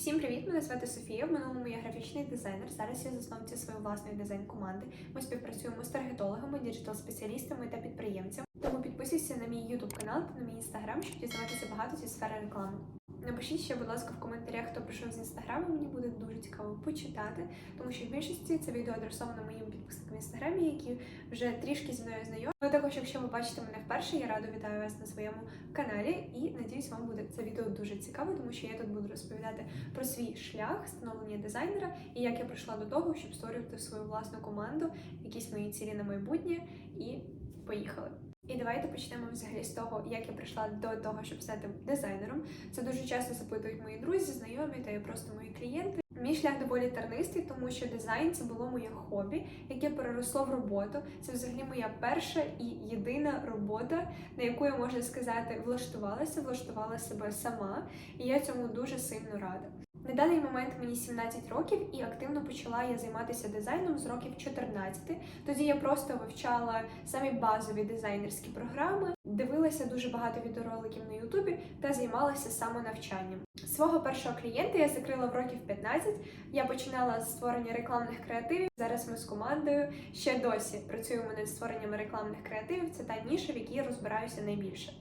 Всім привіт! Мене звати Софія. В минулому я графічний дизайнер. Зараз я засновниця своєї власної дизайн-команди. Ми співпрацюємо з таргетологами, діджитал-спеціалістами та підприємцями. Тому підписуйся на мій YouTube канал та на мій інстаграм, щоб дізнаватися багато зі сфери реклами. Напишіть ще, будь ласка, в коментарях, хто прийшов з інстаграму. Мені буде дуже цікаво почитати, тому що в більшості це відео адресовано моїм підписникам в інстаграмі, які вже трішки зі мною знайомі. Ну, також, якщо ви бачите мене вперше, я радо вітаю вас на своєму каналі і надіюсь, вам буде це відео дуже цікаво, тому що я тут буду розповідати про свій шлях становлення дизайнера і як я прийшла до того, щоб створювати свою власну команду, якісь мої цілі на майбутнє, і поїхали. І давайте почнемо взагалі з того, як я прийшла до того, щоб стати дизайнером. Це дуже часто запитують мої друзі, знайомі та просто мої клієнти. Мій шлях доволі тернистий, тому що дизайн це було моє хобі, яке переросло в роботу. Це взагалі моя перша і єдина робота, на яку я можна сказати влаштувалася, влаштувала себе сама, і я цьому дуже сильно рада. На даний момент мені 17 років і активно почала я займатися дизайном з років 14. Тоді я просто вивчала самі базові дизайнерські програми, дивилася дуже багато відеороликів на Ютубі та займалася самонавчанням. Свого першого клієнта я закрила в років 15. Я починала з створення рекламних креативів. Зараз ми з командою ще досі працюємо над створенням рекламних креативів. Це та ніша, в якій я розбираюся найбільше.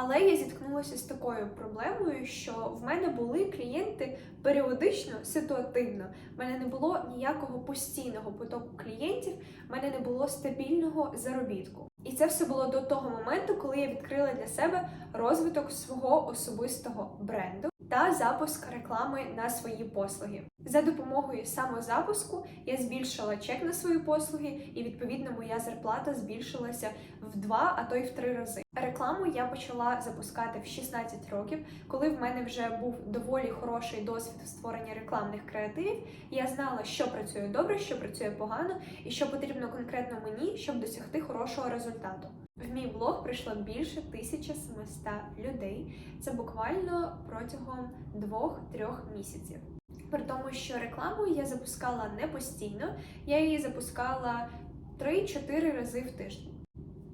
Але я зіткнулася з такою проблемою, що в мене були клієнти періодично, ситуативно. В мене не було ніякого постійного потоку клієнтів, в мене не було стабільного заробітку. І це все було до того моменту, коли я відкрила для себе розвиток свого особистого бренду та запуск реклами на свої послуги. За допомогою самозапуску я збільшила чек на свої послуги, і відповідно моя зарплата збільшилася в два, а то й в три рази. Рекламу я почала запускати в 16 років, коли в мене вже був доволі хороший досвід створення рекламних креативів. Я знала, що працює добре, що працює погано, і що потрібно конкретно мені, щоб досягти хорошого результату. В мій блог прийшло більше 1700 людей. Це буквально протягом 2-3 місяців. При тому, що рекламу я запускала не постійно, я її запускала 3-4 рази в тиждень.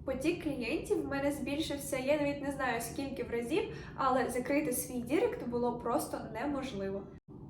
Потік клієнтів в мене збільшився, я навіть не знаю скільки в разів, але закрити свій дірект було просто неможливо.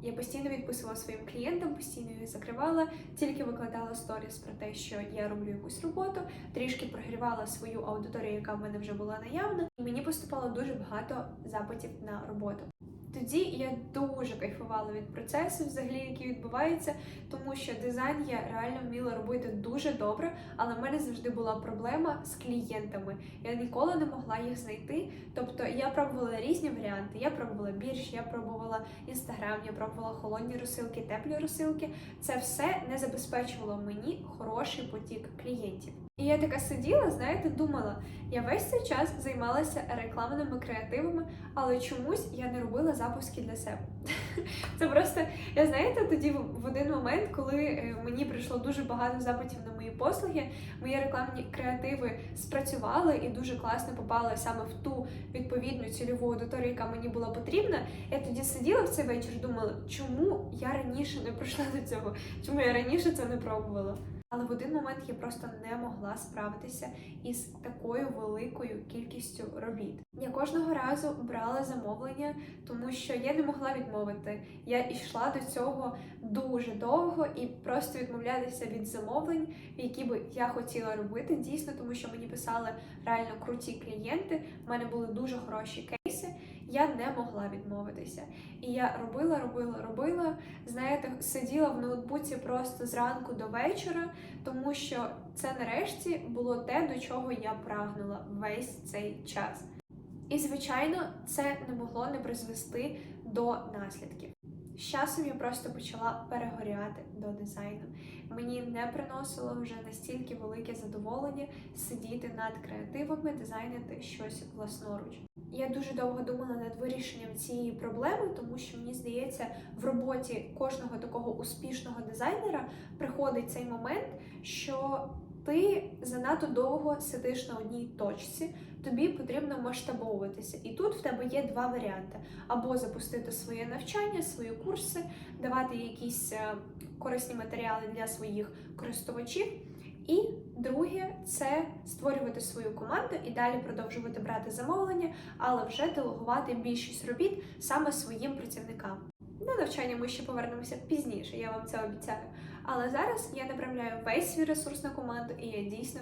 Я постійно відписувала своїм клієнтам, постійно їх закривала, тільки викладала сторіс про те, що я роблю якусь роботу, трішки прогрівала свою аудиторію, яка в мене вже була наявна, і мені поступало дуже багато запитів на роботу. Тоді я дуже кайфувала від процесу, взагалі, який відбувається, тому що дизайн я реально вміла робити дуже добре, але в мене завжди була проблема з клієнтами. Я ніколи не могла їх знайти. Тобто я пробувала різні варіанти. Я пробувала бірж, я пробувала інстаграм, я пробувала холодні розсилки, теплі розсилки. Це все не забезпечувало мені хороший потік клієнтів. І я така сиділа, знаєте, думала, я весь цей час займалася рекламними креативами, але чомусь я не робила запуски для себе. Це просто, я знаєте, тоді в один момент, коли е, мені прийшло дуже багато запитів на мої послуги, мої рекламні креативи спрацювали і дуже класно попали саме в ту відповідну цільову аудиторію, яка мені була потрібна. Я тоді сиділа в цей вечір, думала, чому я раніше не прийшла до цього, чому я раніше це не пробувала. Але в один момент я просто не могла справитися із такою великою кількістю робіт. Я кожного разу брала замовлення, тому що я не могла відмовити. Я йшла до цього дуже довго і просто відмовлятися від замовлень, які би я хотіла робити дійсно, тому що мені писали реально круті клієнти. в мене були дуже хороші кейси. Я не могла відмовитися. І я робила, робила, робила. Знаєте, сиділа в ноутбуці просто зранку до вечора, тому що це нарешті було те, до чого я прагнула весь цей час. І, звичайно, це не могло не призвести до наслідків. З часом я просто почала перегоряти до дизайну. Мені не приносило вже настільки велике задоволення сидіти над креативами, дизайнити щось власноруч. Я дуже довго думала над вирішенням цієї проблеми, тому що мені здається, в роботі кожного такого успішного дизайнера приходить цей момент, що ти занадто довго сидиш на одній точці, тобі потрібно масштабовуватися. І тут в тебе є два варіанти: або запустити своє навчання, свої курси, давати якісь е, корисні матеріали для своїх користувачів. І друге це створювати свою команду і далі продовжувати брати замовлення, але вже делегувати більшість робіт саме своїм працівникам. На навчання ми ще повернемося пізніше, я вам це обіцяю. Але зараз я направляю весь свій ресурс на команду, і я дійсно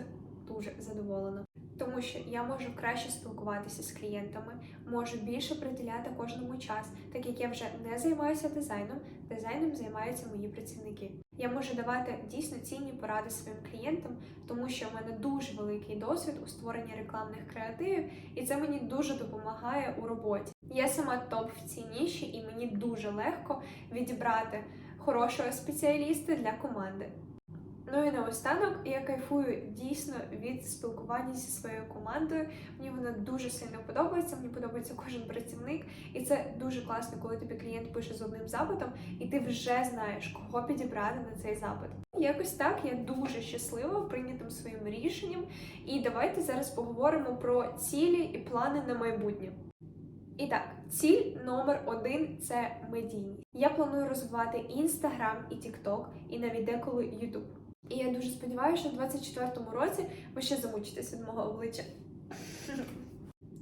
дуже задоволена. Тому що я можу краще спілкуватися з клієнтами, можу більше приділяти кожному час, так як я вже не займаюся дизайном, дизайном займаються мої працівники. Я можу давати дійсно цінні поради своїм клієнтам, тому що в мене дуже великий досвід у створенні рекламних креативів, і це мені дуже допомагає у роботі. Я сама топ в цій ніші, і мені дуже легко відібрати хорошого спеціаліста для команди. Ну і наостанок я кайфую дійсно від спілкування зі своєю командою. Мені вона дуже сильно подобається. Мені подобається кожен працівник, і це дуже класно, коли тобі клієнт пише з одним запитом, і ти вже знаєш, кого підібрати на цей запит. Якось так я дуже щаслива прийнятим своїм рішенням. І давайте зараз поговоримо про цілі і плани на майбутнє. І так, ціль номер один це медійність. Я планую розвивати Інстаграм і Тікток, і навіть деколи Ютуб. І я дуже сподіваюся, що в 24-му році ви ще замучитесь від мого обличчя.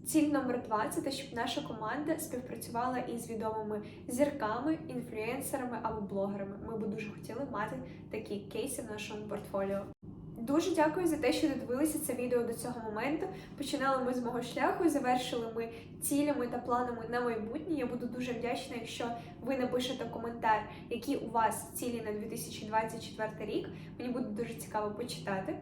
Ціль номер два це те, щоб наша команда співпрацювала із відомими зірками, інфлюенсерами або блогерами. Ми б дуже хотіли мати такі кейси в нашому портфоліо. Дуже дякую за те, що додивилися це відео до цього моменту. Починали ми з мого шляху, завершили ми цілями та планами на майбутнє. Я буду дуже вдячна, якщо ви напишете коментар, які у вас цілі на 2024 рік. Мені буде дуже цікаво почитати.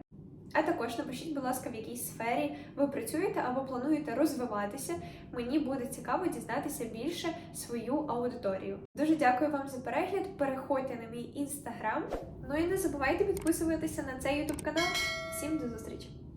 А також напишіть, будь ласка, в якій сфері ви працюєте або плануєте розвиватися. Мені буде цікаво дізнатися більше свою аудиторію. Дуже дякую вам за перегляд. Переходьте на мій інстаграм. Ну і не забувайте підписуватися на цей ютуб канал. Всім до зустрічі!